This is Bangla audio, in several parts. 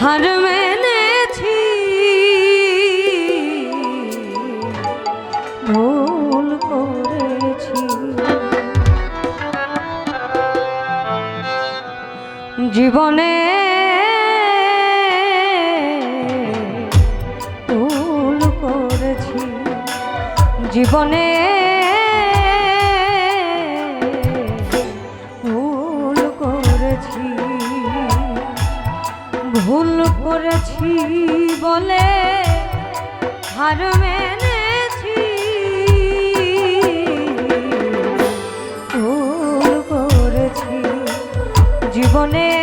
হার মেনেছি। ভুল করেছি। জীবনে ভুল করেছি। জীবনে করেছি বলে হার মেনেছি। ভুল করেছি জীবনে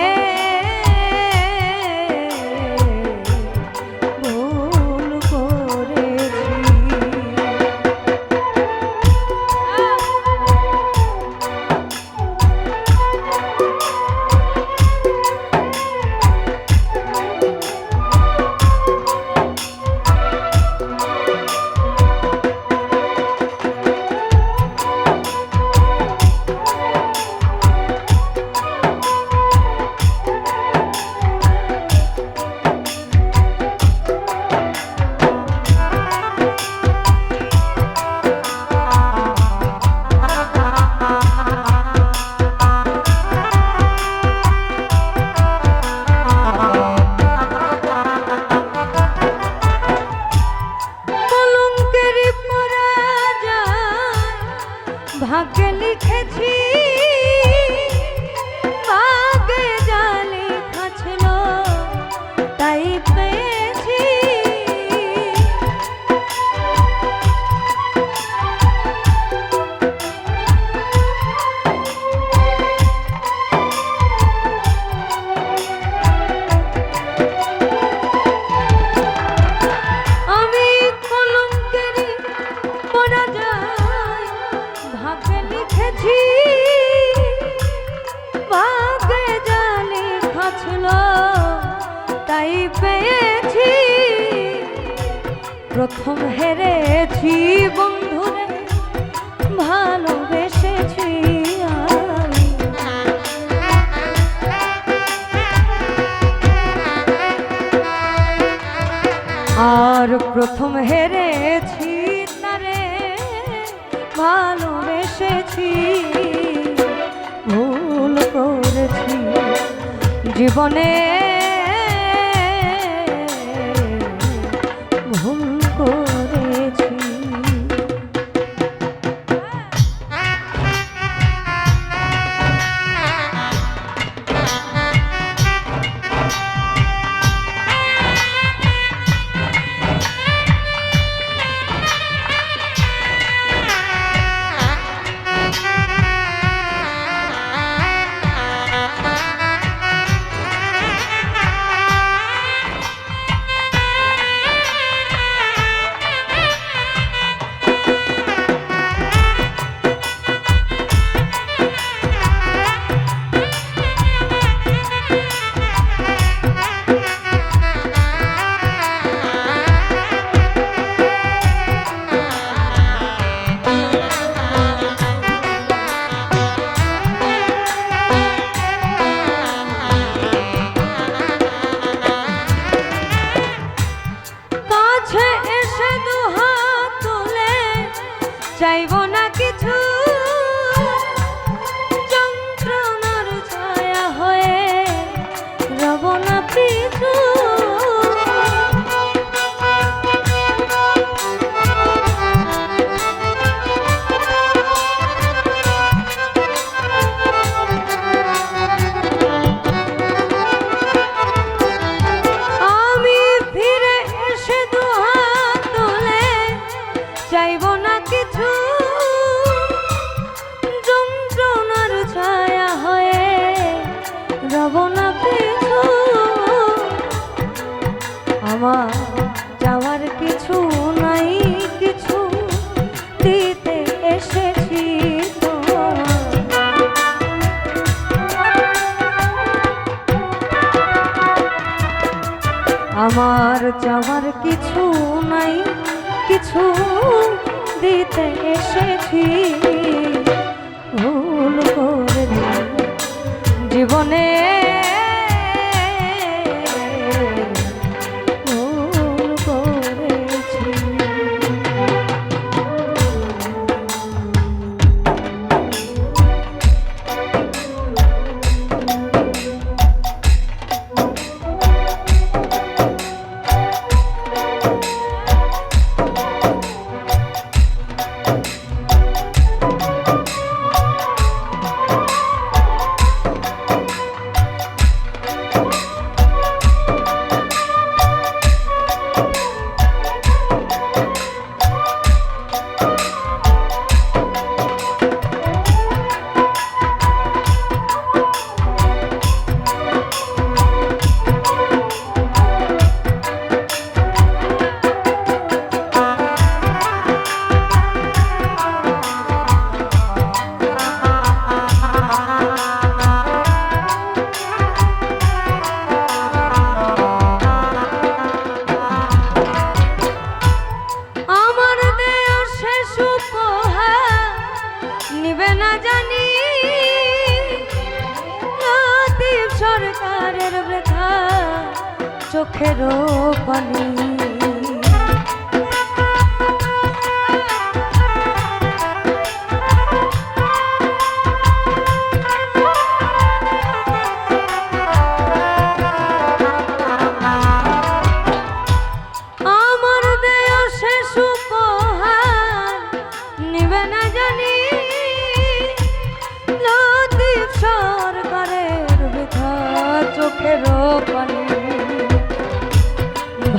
তাই পেয়েছি। প্রথম হেরেছি বন্ধুরে ভালোবেসেছি আর প্রথম হেরেছি জীবনে চাইব না কিছু। যন্ত্রণার ছায়া হয়ে রব না পিছু। আমার যাওয়ার কিছু নাই, কিছু দিতে এসেছি আমার যাওয়ার কিছু নাই, কিছু দিতে এসেছি। ভুল হইবে না জানি। সরকারের বৃথা চোখেরও পানি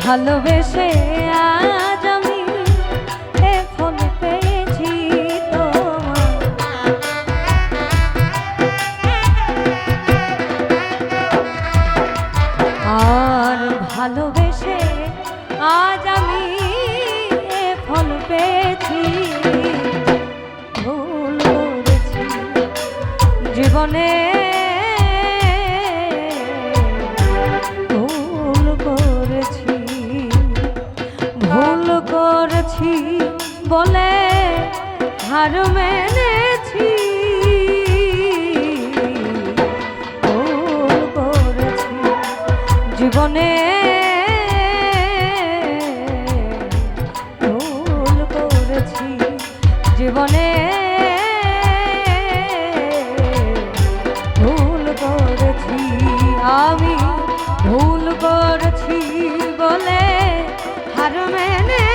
ভালোবেসে আ বলে হার মেনেছি। করেছি জীবনে। ভুল করেছি জীবনে। ভুল করেছি আমি। ভুল করেছি বলে হার মেনে